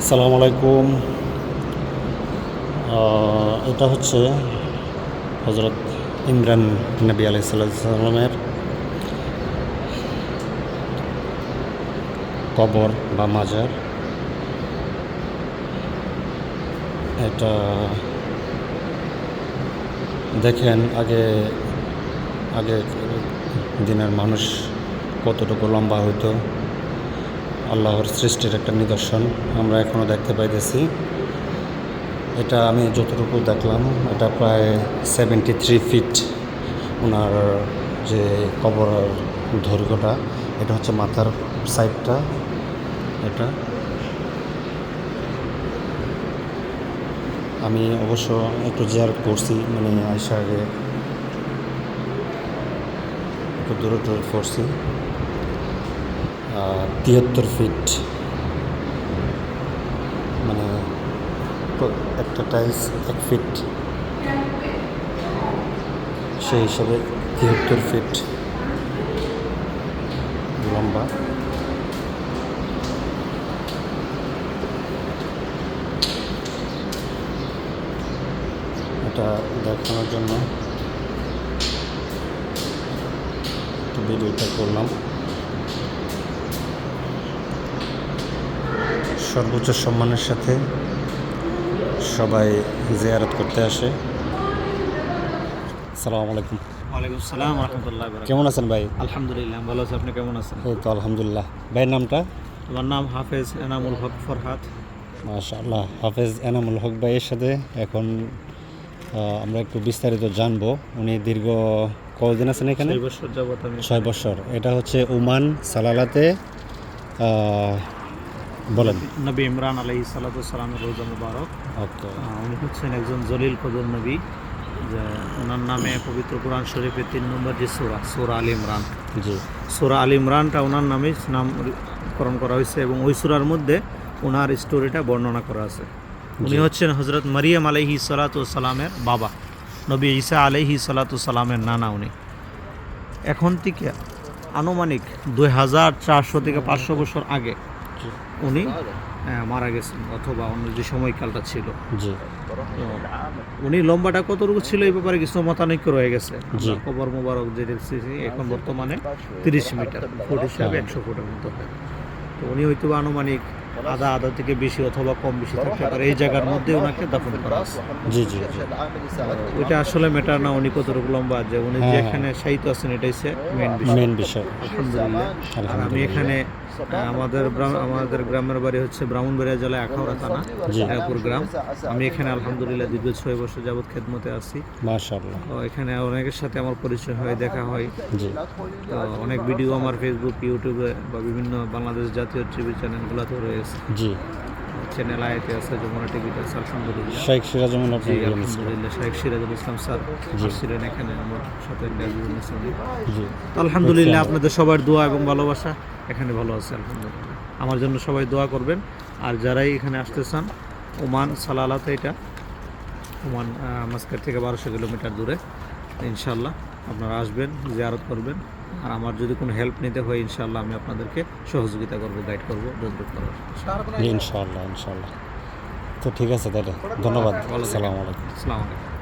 আসসালামু আলাইকুম। এটা হচ্ছে হজরত ইমরান নবী আলাইসাল্লামের কবর বা মাজার। এটা দেখেন আগে আগে দিনের মানুষ কতটুকু লম্বা হইতো। আল্লাহর সৃষ্টির একটা নিদর্শন আমরা এখনও দেখতে পাইতেছি। এটা আমি যতটুকু দেখলাম, এটা প্রায় সেভেন্টি থ্রি ফিট ওনার যে কবর দৈর্ঘ্যটা, এটা হচ্ছে মাথার সাইডটা এটা। আমি অবশ্য একটু জিয়ার করছি মানে আয়সা আগে একটু দূরে দূরে করছি। তিয়াত্তর ফিট মানে একটা টাইলস এক ফিট সেই হিসাবে তিয়াত্তর ফিট লম্বা। এটা দেখানোর জন্য ভিডিওটা করলাম। সর্বোচ্চ সম্মানের সাথে সবাই জিয়ারত করতে আসে। আসসালামু আলাইকুম। ওয়ালাইকুম সালাম রহমতুল্লাহ কেমন আছেন ভাই? আলহামদুলিল্লাহ ভালো আছে। আপনি কেমন আছেন? এই তো আলহামদুলিল্লাহ। ভাইয়ের নামটা? আমার নাম হাফেজ এনামুল হক ফরহাদ। মাশাআল্লাহ হাফেজ এনামুল হক ভাইয়ের সাথে এখন আমরা একটু বিস্তারিত জানব। উনি দীর্ঘ কতদিন আছেন এখানে? দুই বছর যাবত ছয় বছর। এটা হচ্ছে ওমান সালালাতে বলেন। নবী ইমরান আলহি সালাতামের রোজা মুবারক। উনি হচ্ছেন একজন জলিল কদর নবী যে ওনার নামে পবিত্র কোরআন শরীফের তিন নম্বর যে সোরা সোরা আল ইমরান। জি। সোরা আল ইমরানটা ওনার নামে নামকরণ করা হয়েছে এবং ওই সুরার মধ্যে ওনার স্টোরিটা বর্ণনা করা আছে। উনি হচ্ছেন হজরত মারিয়াম আলহি সালাতামের বাবা নবী ঈসা আলহি সালাতামের নানা উনি। এখন থেকে আনুমানিক দুই হাজার চারশো থেকে পাঁচশো বছর আগে উনি আহ, মারা গেছেন অথবা অন্য যে সময়কালটা ছিল। জি। উনি লম্বাটা কতটুকু ছিল এই ব্যাপারে কিছু মতানৈক্য রয়ে গেছে। কবর মোবারক যে দেখছি এখন বর্তমানে তিরিশ মিটার ফুট হিসাবে একশো ফুটের মতো হয়। তো উনি হয়তো আনুমানিক আধা আধা থেকে বেশি অথবা কম বেশি থাকতে পারে। এই জায়গার মধ্যে ওনাকে দাফন করা আছে জি জি ওইটা আসলে ম্যাটার না উনি কতটুকু লম্বা যে উনি যে এখানে সাহিত্য আছেন এটাই মেন বিষয়। মেন বিষয় আলহামদুলিল্লাহ। আর আমি এখানে আমাদের আমাদের গ্রামের বাড়ি হচ্ছে ব্রাহ্মণবাড়িয়া জেলায় আখাউড়া থানা জি। গ্রাম। আমি এখানে আলহামদুলিল্লাহ দীর্ঘ ছয় বছর যাবৎ খেদমতে আছি। তো এখানে অনেকের সাথে আমার পরিচয় হয় দেখা হয়। তো অনেক ভিডিও আমার ফেসবুক ইউটিউবে বা বিভিন্ন বাংলাদেশ জাতীয় টিভি চ্যানেলগুলোতে রয়েছে। জি। চ্যানেল আইতে আছে যমুনা টিভিতে আছে আলহামদুলিল্লাহ। শেখ সিরাজুল আলহামদুলিল্লাহ শেখ সিরাজুল ইসলাম স্যার ছিলেন এখানে আমার সাথে আলহামদুলিল্লাহ আপনাদের সবার দোয়া এবং ভালোবাসা এখানে ভালো আছে আলহামদুলিল্লাহ। আমার জন্য সবাই দোয়া করবেন। আর যারাই এখানে আসতে চান ওমান সালালাতে এটা ওমান মাস্কার থেকে বারোশো কিলোমিটার দূরে ইনশাল্লাহ আপনারা আসবেন জিয়ারত করবেন। আর আমার যদি কোনো হেল্প নিতে হয় ইনশাল্লাহ আমি আপনাদেরকে সহযোগিতা করব গাইড করব যতটুকু করার ইনশাল্লাহ ইনশাল্লাহ তো ঠিক আছে তাহলে ধন্যবাদ। আসসালামু আলাইকুম। আসসালামু। আলাইকুম